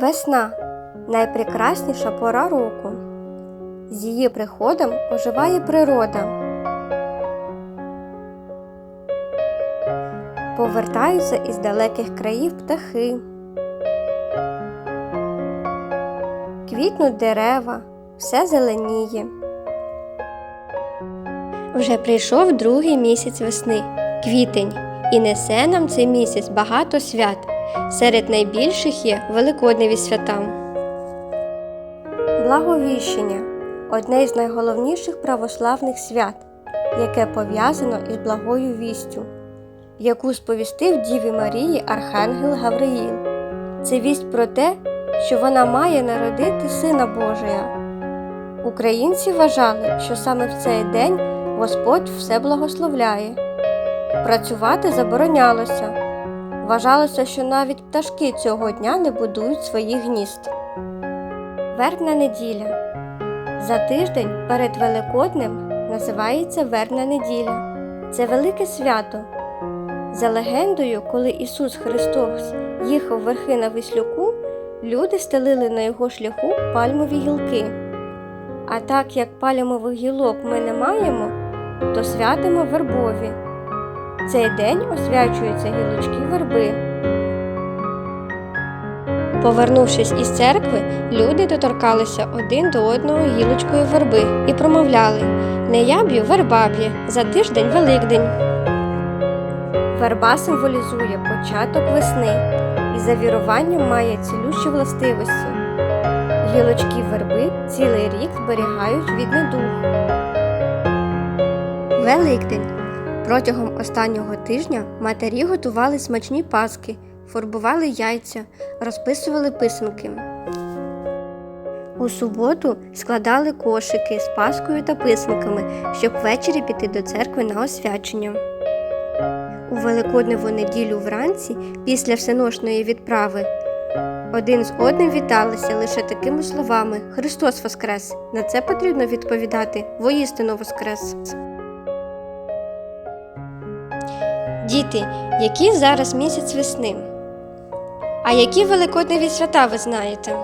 Весна найпрекрасніша пора року. З її приходом оживає природа. Повертаються із далеких країв птахи. Квітнуть дерева, все зеленіє. Вже прийшов другий місяць весни, квітень, і несе нам цей місяць багато свят. Серед найбільших є Великодневі свята. Благовіщення одне із найголовніших православних свят, яке пов'язано із благою вістю, яку сповістив Діві Марії Архангел Гавриїл. Це вість про те, що вона має народити Сина Божия. Українці вважали, що саме в цей день Господь все благословляє. Працювати заборонялося. Вважалося, що навіть пташки цього дня не будують своїх гнізд. Вербна неділя. За тиждень перед Великоднем називається Вербна неділя. Це велике свято. За легендою, коли Ісус Христос їхав верхи на віслюку, люди стелили на його шляху пальмові гілки. А так як пальмових гілок ми не маємо, то святимо вербові. Цей день освячуються гілочки верби. Повернувшись із церкви, люди доторкалися один до одного гілочкою верби і промовляли Не я б'ю, верба за тиждень Великдень. Верба символізує початок весни і за віруванням має цілющі властивості. Гілочки верби цілий рік зберігають від недух. Великдень. Протягом останнього тижня матері готували смачні паски, фарбували яйця, розписували писанки. У суботу складали кошики з паскою та писанками, щоб ввечері піти до церкви на освячення. У Великодневу неділю вранці, після всеношної відправи, один з одним віталися лише такими словами Христос Воскрес! На це потрібно відповідати воістину Воскрес! Діти, який зараз місяць весни? А які великодневі свята ви знаєте?